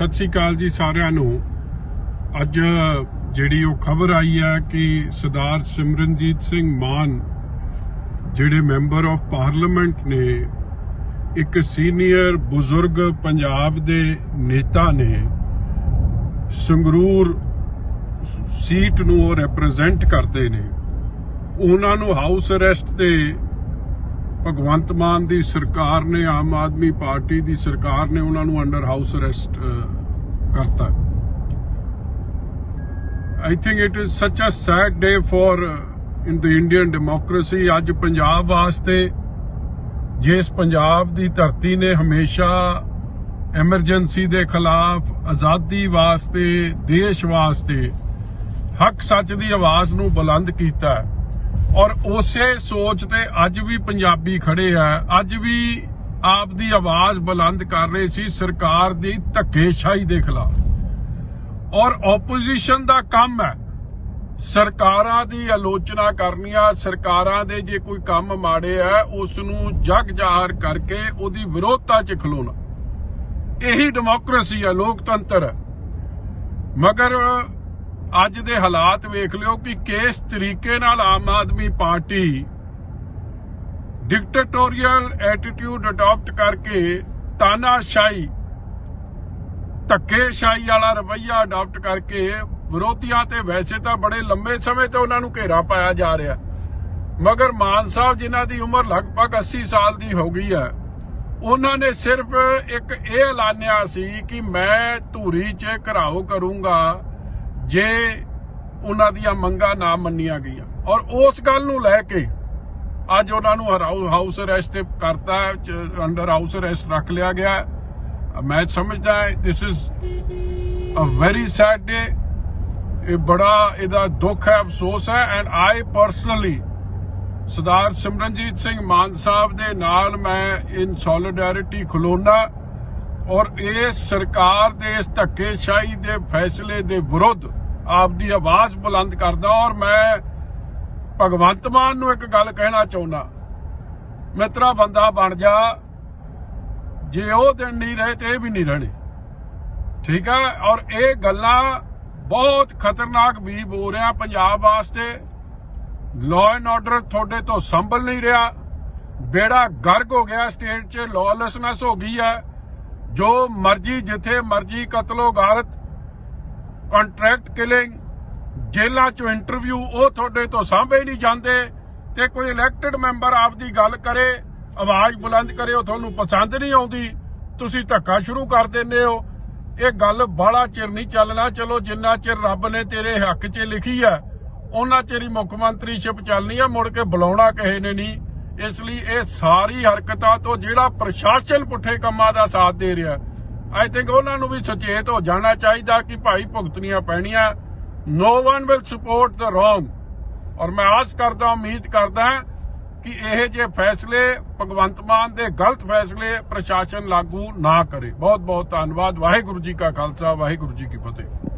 ਸਤਿ ਸ਼੍ਰੀ ਅਕਾਲ ਜੀ ਸਾਰਿਆਂ ਨੂੰ। ਅੱਜ ਜਿਹੜੀ ਉਹ ਖਬਰ ਆਈ ਹੈ ਕਿ ਸਰਦਾਰ ਸਿਮਰਨਜੀਤ ਸਿੰਘ ਮਾਨ, ਜਿਹੜੇ ਮੈਂਬਰ ਆਫ ਪਾਰਲੀਮੈਂਟ ਨੇ, ਇੱਕ ਸੀਨੀਅਰ ਬਜ਼ੁਰਗ ਪੰਜਾਬ ਦੇ ਨੇਤਾ ਨੇ, ਸੰਗਰੂਰ ਸੀਟ ਨੂੰ ਉਹ ਰਿਪਰੈਜ਼ੈਂਟ ਕਰਦੇ ਨੇ। ਉਹਨਾਂ ਨੂੰ ਹਾਊਸ ਅਰੈਸਟ ਤੇ ਭਗਵੰਤ ਮਾਨ ਦੀ ਸਰਕਾਰ ਨੇ, ਆਮ ਆਦਮੀ ਪਾਰਟੀ ਦੀ ਸਰਕਾਰ ਨੇ ਉਹਨਾਂ ਨੂੰ ਅੰਡਰ ਹਾਊਸ ਅਰੈਸਟ ਕਰਤਾ। ਆਈ think it is such a sad day for in the Indian democracy ਅੱਜ ਪੰਜਾਬ ਵਾਸਤੇ, ਜਿਸ ਪੰਜਾਬ ਦੀ ਧਰਤੀ ਨੇ ਹਮੇਸ਼ਾ ਐਮਰਜੈਂਸੀ ਦੇ ਖਿਲਾਫ ਆਜ਼ਾਦੀ ਵਾਸਤੇ, ਦੇਸ਼ ਵਾਸਤੇ ਹੱਕ ਸੱਚ ਦੀ ਆਵਾਜ਼ ਨੂੰ ਬੁਲੰਦ ਕੀਤਾ ਹੈ। ਔਰ ਉਸੇ ਸੋਚ ਤੇ ਅੱਜ ਵੀ ਪੰਜਾਬੀ ਖੜੇ ਆ। ਅੱਜ ਵੀ ਆਪ ਦੀ ਆਵਾਜ਼ ਬੁਲੰਦ ਕਰ ਰਹੇ ਸੀ ਸਰਕਾਰ ਦੀ ਧੱਕੇਸ਼ਾਹੀ ਦੇ ਖਿਲਾਫ। ਔਰ ਆਪੋਜੀਸ਼ਨ ਦਾ ਕੰਮ ਹੈ। ਸਰਕਾਰਾਂ ਦੀ ਆਲੋਚਨਾ ਕਰਨੀ ਆ। ਸਰਕਾਰਾਂ ਦੇ ਜੇ ਕੋਈ ਕੰਮ ਮਾੜੇ ਆ ਉਸ ਨੂੰ ਜਗ ਜ਼ਾਹਰ ਕਰਕੇ ਉਹਦੀ ਵਿਰੋਧਤਾ 'ਚ ਖਲੋਣਾ। ਇਹੀ ਡੈਮੋਕ੍ਰੇਸੀ ਹੈ ਲੋਕਤੰਤਰ। ਹੈ ਮਗਰ ਅੱਜ ਦੇ ਹਾਲਾਤ ਵੇਖ ਲਿਓ ਕਿ ਕਿਸ ਤਰੀਕੇ ਨਾਲ Aam Aadmi Party dictatorial attitude adopt ਕਰਕੇ ਤਾਨਾਸ਼ਾਹੀ, ਧੱਕੇਸ਼ਾਹੀ ਵਾਲਾ ਰਵਈਆ ਅਡਾਪਟ ਕਰਕੇ ਵਿਰੋਧੀਆਂ ਤੇ ਵੈਸੇ ਤਾਂ ਬੜੇ ਲੰਬੇ ਸਮੇਂ ਤੋਂ ਉਹਨਾਂ ਨੂੰ ਘੇਰਾ ਪਾਇਆ ਜਾ ਰਿਹਾ। ਮਗਰ ਮਾਨ ਸਾਹਿਬ ਜਿਨ੍ਹਾਂ ਦੀ ਉਮਰ ਲਗਭਗ 80 ਸਾਲ ਦੀ ਹੋ ਗਈ ਹੈ, ਉਹਨਾਂ ਨੇ ਸਿਰਫ ਇੱਕ ਇਹ ਐਲਾਨਿਆ ਸੀ ਕਿ ਮੈਂ ਧੂਰੀ 'ਚ ਘਰਾਓ ਕਰੂੰਗਾ। ਜੇ ਉਹਨਾਂ ਦੀਆਂ ਮੰਗਾਂ ਨਾ ਮੰਨੀਆਂ ਗਈਆਂ। ਔਰ ਉਸ ਗੱਲ ਨੂੰ ਲੈ ਕੇ ਅੱਜ ਉਹਨਾਂ ਨੂੰ ਹਾਊਸ ਅਰੈਸਟ ਕਰਤਾ ਅੰਡਰ ਹਾਊਸ ਅਰੈਸਟ ਰੱਖ ਲਿਆ ਗਿਆ ਮੈਂ ਸਮਝਦਾ this is a very sad day ਇਹ ਬੜਾ ਇਹਦਾ ਦੁੱਖ ਹੈ, ਅਫਸੋਸ ਹੈ। And I personally Sardar Simranjit Singh Mann Sahib ਦੇ ਨਾਲ ਮੈਂ ਇਨ ਸੋਲਿਡੈਰਿਟੀ ਖਲੋਨਾ। ਔਰ ਇਸ ਸਰਕਾਰ ਦੇ ਇਸ ਧੱਕੇਸ਼ਾਹੀ ਦੇ ਫੈਸਲੇ ਦੇ ਵਿਰੁੱਧ ਆਪਦੀ ਆਵਾਜ਼ ਬੁਲੰਦ ਕਰਦਾ ਔਰ ਮੈਂ ਭਗਵੰਤ ਮਾਨ ਨੂੰ ਇੱਕ ਗੱਲ ਕਹਿਣਾ ਚਾਹੁੰਦਾ। ਮਿੱਤਰਾ, ਬੰਦਾ ਬਣ ਜਾ। ਜੇ ਉਹ ਦਿਨ ਨਹੀਂ ਰਹੇ ਤੇ ਇਹ ਵੀ ਨਹੀਂ ਰਹਿਣੇ। ਠੀਕ ਹੈ? ਔਰ ਇਹ ਗੱਲਾਂ ਬਹੁਤ ਖਤਰਨਾਕ ਵੀ ਬੋ ਰਿਹਾ ਪੰਜਾਬ ਵਾਸਤੇ। ਲਾਅ ਐਂਡ ਆਰਡਰ ਤੁਹਾਡੇ ਤੋਂ ਸੰਭਲ ਨਹੀਂ ਰਿਹਾ। ਬੇੜਾ ਗਰਕ ਹੋ ਗਿਆ ਸਟੇਟ 'ਚ ਲਾਅਲੈਸਨੈਸ ਹੋ ਗਈ ਹੈ। ਜੋ ਮਰਜ਼ੀ, ਜਿੱਥੇ ਮਰਜ਼ੀ ਕਤਲੋ ਗਾਰਤ ਕੰਟਰੈਕਟ ਕਿਲਿੰਗ, ਜੇਲ੍ਹਾਂ 'ਚੋਂ ਇੰਟਰਵਿਊ, ਉਹ ਤੁਹਾਡੇ ਤੋਂ ਸਾਂਭੇ ਨਹੀਂ ਜਾਂਦੇ ਤੇ ਕੋਈ ਇਲੈਕਟਿਡ ਮੈਂਬਰ ਆਪਦੀ ਗੱਲ ਕਰੇ, ਆਵਾਜ਼ ਬੁਲੰਦ ਕਰੇ, ਉਹ ਤੁਹਾਨੂੰ ਪਸੰਦ ਨਹੀਂ ਆਉਂਦੀ, ਤੁਸੀਂ ਧੱਕਾ ਸ਼ੁਰੂ ਕਰ ਦਿੰਦੇ ਹੋ। ਇਹ ਗੱਲ ਬਾਹਲਾ ਚਿਰ ਨਹੀਂ ਚੱਲਣਾ, ਚਲੋ ਜਿੰਨਾ ਚਿਰ ਰੱਬ ਨੇ ਤੇਰੇ ਹੱਕ 'ਚ ਲਿਖੀ ਹੈ, ਉਹਨਾਂ ਚਿਰ ਹੀ ਮੁੱਖ ਮੰਤਰੀਸ਼ਿਪ ਚੱਲਣੀ ਆ, ਮੁੜ ਕੇ ਬੁਲਾਉਣਾ ਕਿਸੇ ਨੇ ਨਹੀਂ। ਇਸ ਲਈ ਇਹ ਸਾਰੀ ਹਰਕਤਾਂ ਤੋਂ ਜਿਹੜਾ ਪ੍ਰਸ਼ਾਸਨ ਪੁੱਠੇ ਕੰਮਾਂ ਦਾ ਸਾਥ ਦੇ ਰਿਹਾ ਆਈ ਥਿੰਕ ਉਹਨਾਂ ਨੂੰ ਵੀ ਸੁਚੇਤ ਹੋ ਜਾਣਾ ਚਾਹੀਦਾ ਕਿ ਭਾਈ ਭੁਗਤਣੀਆਂ ਪੈਣੀਆਂ। No one will support the wrong ਔਰ ਮੈਂ ਆਸ ਕਰਦਾ, ਉਮੀਦ ਕਰਦਾ ਕਿ ਇਹ ਜੇ ਫੈਸਲੇ ਭਗਵੰਤ ਮਾਨ ਦੇ ਗਲਤ ਫੈਸਲੇ ਪ੍ਰਸ਼ਾਸਨ ਲਾਗੂ ਨਾ ਕਰੇ। ਬਹੁਤ ਬਹੁਤ ਧੰਨਵਾਦ। ਵਾਹਿਗੁਰੂ ਜੀ ਕਾ ਖਾਲਸਾ, ਵਾਹਿਗੁਰੂ ਜੀ ਕੀ ਫਤਿਹ।